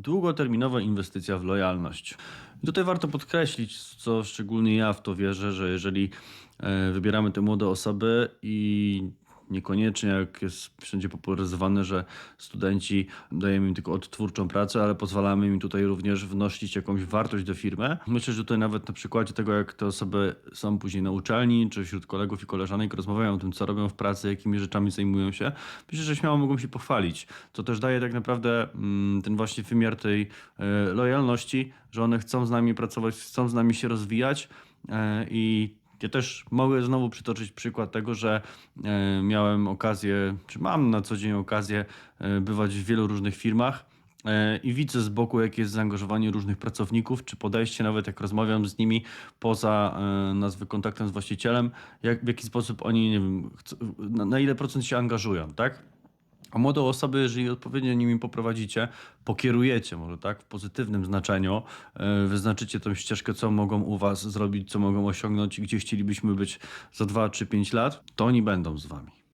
długoterminowa inwestycja w lojalność. Tutaj warto podkreślić, co szczególnie ja w to wierzę, że jeżeli e, wybieramy te młode osoby i niekoniecznie jak jest wszędzie popularyzowane, że studenci dajemy im tylko odtwórczą pracę, ale pozwalamy im tutaj również wnosić jakąś wartość do firmy. Myślę, że tutaj nawet na przykładzie tego, jak te osoby są później na uczelni, czy wśród kolegów i koleżanek rozmawiają o tym, co robią w pracy, jakimi rzeczami zajmują się, myślę, że śmiało mogą się pochwalić. To też daje tak naprawdę mm, ten właśnie wymiar tej e, lojalności, że one chcą z nami pracować, chcą z nami się rozwijać e, i ja też mogę znowu przytoczyć przykład tego, że e, miałem okazję, czy mam na co dzień okazję e, bywać w wielu różnych firmach e, i widzę z boku, jakie jest zaangażowanie różnych pracowników, czy podejście, nawet jak rozmawiam z nimi poza nazwy kontaktem z właścicielem, jak, w jaki sposób oni, nie wiem, na ile procent się angażują, tak? A młode osoby, jeżeli odpowiednio nimi poprowadzicie, pokierujecie może tak, w pozytywnym znaczeniu, e, wyznaczycie tą ścieżkę, co mogą u was zrobić, co mogą osiągnąć i gdzie chcielibyśmy być za 2 czy 5 lat, to oni będą z wami.